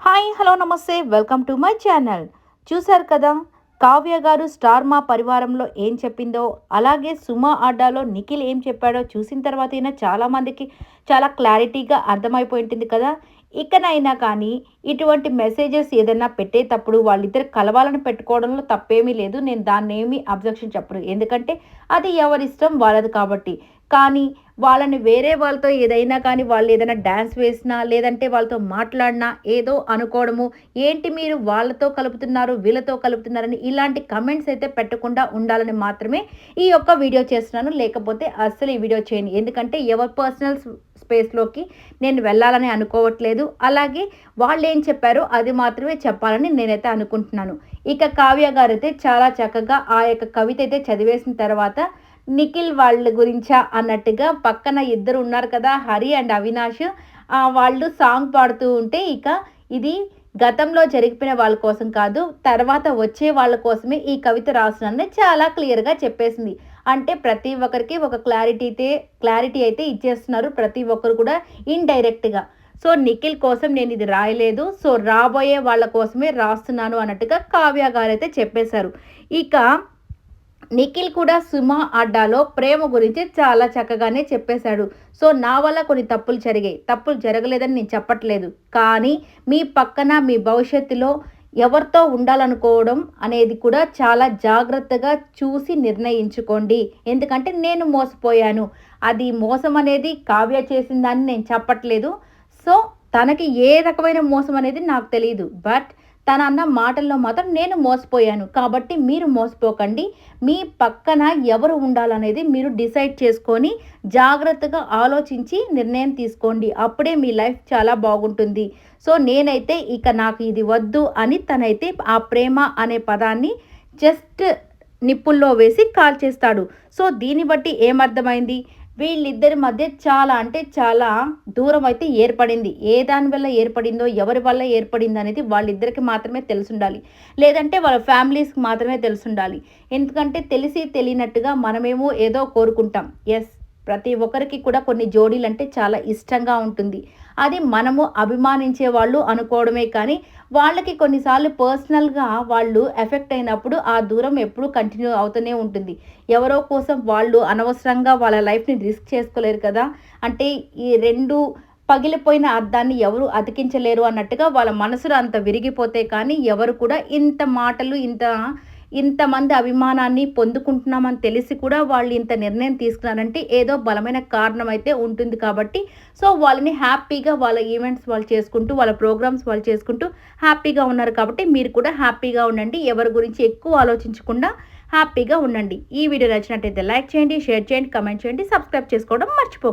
Hi hello నమస్తే welcome to my channel. చూశారు కదా కావ్య గారు స్టార్ మా పరివారంలో ఏం చెప్పిందో అలాగే సుమా అడ్డాలో నిఖిల్ ఏం చెప్పాడో చూసిన తర్వాత అయినా చాలామందికి చాలా క్లారిటీగా అర్థమైపోయింటుంది కదా. ఇకనైనా కానీ ఇటువంటి మెసేజెస్ ఏదైనా పెట్టేటప్పుడు వాళ్ళిద్దరు కలవాలని పెట్టుకోవడంలో తప్పేమీ లేదు. నేను దాన్ని ఏమీ అబ్జెక్షన్ చెప్పను. ఎందుకంటే అది ఎవరిష్టం వాళ్ళది కాబట్టి. కానీ వాళ్ళని వేరే వాళ్ళతో ఏదైనా కానీ వాళ్ళు ఏదైనా డ్యాన్స్ వేసినా లేదంటే వాళ్ళతో మాట్లాడినా ఏదో అనుకోవడము. ఏంటి మీరు వాళ్ళతో కలుపుతున్నారు వీళ్ళతో కలుపుతున్నారని ఇలాంటి కమెంట్స్ అయితే పెట్టకుండా ఉండాలని మాత్రమే ఈ యొక్క వీడియో చేస్తున్నాను. లేకపోతే అస్సలు ఈ వీడియో చేయను. ఎందుకంటే ఎవరి పర్సనల్ స్పేస్లోకి నేను వెళ్ళాలని అనుకోవట్లేదు. అలాగే వాళ్ళు ఏం చెప్పారో అది మాత్రమే చెప్పాలని నేనైతే అనుకుంటున్నాను. ఇక కావ్య గారు అయితే చాలా చక్కగా ఆ యొక్క కవిత అయితే చదివేసిన తర్వాత నిఖిల్ వాళ్ళ గురించా అన్నట్టుగా పక్కన ఇద్దరు ఉన్నారు కదా హరి అండ్ అవినాష్. వాళ్ళు సాంగ్ పాడుతూ ఉంటే ఇక ఇది గతంలో జరిగిపోయిన వాళ్ళ కోసం కాదు తర్వాత వచ్చే వాళ్ళ కోసమే ఈ కవిత రాసినని చాలా క్లియర్గా చెప్పేసింది. అంటే ప్రతి ఒక్కరికి ఒక క్లారిటీ అయితే క్లారిటీ అయితే ఇచ్చేస్తున్నారు ప్రతి ఒక్కరు కూడా ఇండైరెక్ట్గా. సో నిఖిల్ కోసం నేను ఇది రాయలేదు. సో రాబోయే వాళ్ళ కోసమే రాస్తున్నాను అన్నట్టుగా కావ్య గారు అయితే చెప్పేశారు. ఇక నిఖిల్ కూడా సుమా అడ్డాలో ప్రేమ గురించి చాలా చక్కగానే చెప్పేశాడు. సో నా వల్ల కొన్ని తప్పులు జరిగాయి. తప్పులు జరగలేదని నేను చెప్పట్లేదు. కానీ మీ పక్కన మీ భవిష్యత్తులో ఎవరితో ఉండాలనుకోవడం అనేది కూడా చాలా జాగ్రత్తగా చూసి నిర్ణయించుకోండి. ఎందుకంటే నేను మోసపోయాను. అది మోసం అనేది కావ్య చేసిందని నేను చెప్పట్లేదు. సో తనకి ఏ రకమైన మోసం అనేది నాకు తెలియదు బట్ తన అన్న మాటల్లో మాత్రం నేను మోసపోయాను. కాబట్టి మీరు మోసపోకండి. మీ పక్కన ఎవరు ఉండాలనేది మీరు డిసైడ్ చేసుకొని జాగ్రత్తగా ఆలోచించి నిర్ణయం తీసుకోండి. అప్పుడే మీ లైఫ్ చాలా బాగుంటుంది. సో నేనైతే ఇక నాకు ఇది వద్దు అని తనైతే ఆ ప్రేమ అనే పదాన్ని జస్ట్ నిప్పుల్లో వేసి కాల్ చేస్తాడు. సో దీన్ని బట్టి ఏమర్థమైంది? వీళ్ళిద్దరి మధ్య చాలా అంటే చాలా దూరం అయితే ఏర్పడింది. ఏ దాని వల్ల ఏర్పడిందో ఎవరి వల్ల ఏర్పడింది అనేది వాళ్ళిద్దరికి మాత్రమే తెలుసుండాలి. లేదంటే వాళ్ళ ఫ్యామిలీస్కి మాత్రమే తెలుసుండాలి. ఎందుకంటే తెలిసి తెలియనట్టుగా మనమేమో ఏదో కోరుకుంటాం. ఎస్. ప్రతి ఒక్కరికి కూడా కొన్ని జోడీలు అంటే చాలా ఇష్టంగా ఉంటుంది. అది మనము అభిమానించే వాళ్ళు అనుకోవడమే కానీ వాళ్ళకి కొన్నిసార్లు పర్సనల్గా వాళ్ళు ఎఫెక్ట్ అయినప్పుడు ఆ దూరం ఎప్పుడూ కంటిన్యూ అవుతూనే ఉంటుంది. ఎవరో కోసం వాళ్ళు అనవసరంగా వాళ్ళ లైఫ్ని రిస్క్ చేసుకోలేరు కదా. అంటే ఈ రెండు పగిలిపోయిన అర్థాన్ని ఎవరు అతికించలేరు అన్నట్టుగా వాళ్ళ మనసులో అంత విరిగిపోతే కానీ ఎవరు కూడా ఇంత మాటలు ఇంత ఇంతమంది అభిమానాన్ని పొందుకుంటున్నామని తెలిసి కూడా వాళ్ళు ఇంత నిర్ణయం తీసుకున్నారంటే ఏదో బలమైన కారణం అయితే ఉంటుంది కాబట్టి సో వాళ్ళని హ్యాపీగా వాళ్ళ ఈవెంట్స్ వాళ్ళు చేసుకుంటూ వాళ్ళ ప్రోగ్రామ్స్ వాళ్ళు చేసుకుంటూ హ్యాపీగా ఉన్నారు కాబట్టి మీరు కూడా హ్యాపీగా ఉండండి. ఎవరి గురించి ఎక్కువ ఆలోచించకుండా హ్యాపీగా ఉండండి. ఈ వీడియో నచ్చినట్టయితే లైక్ చేయండి షేర్ చేయండి కమెంట్ చేయండి సబ్స్క్రైబ్ చేసుకోవడం మర్చిపో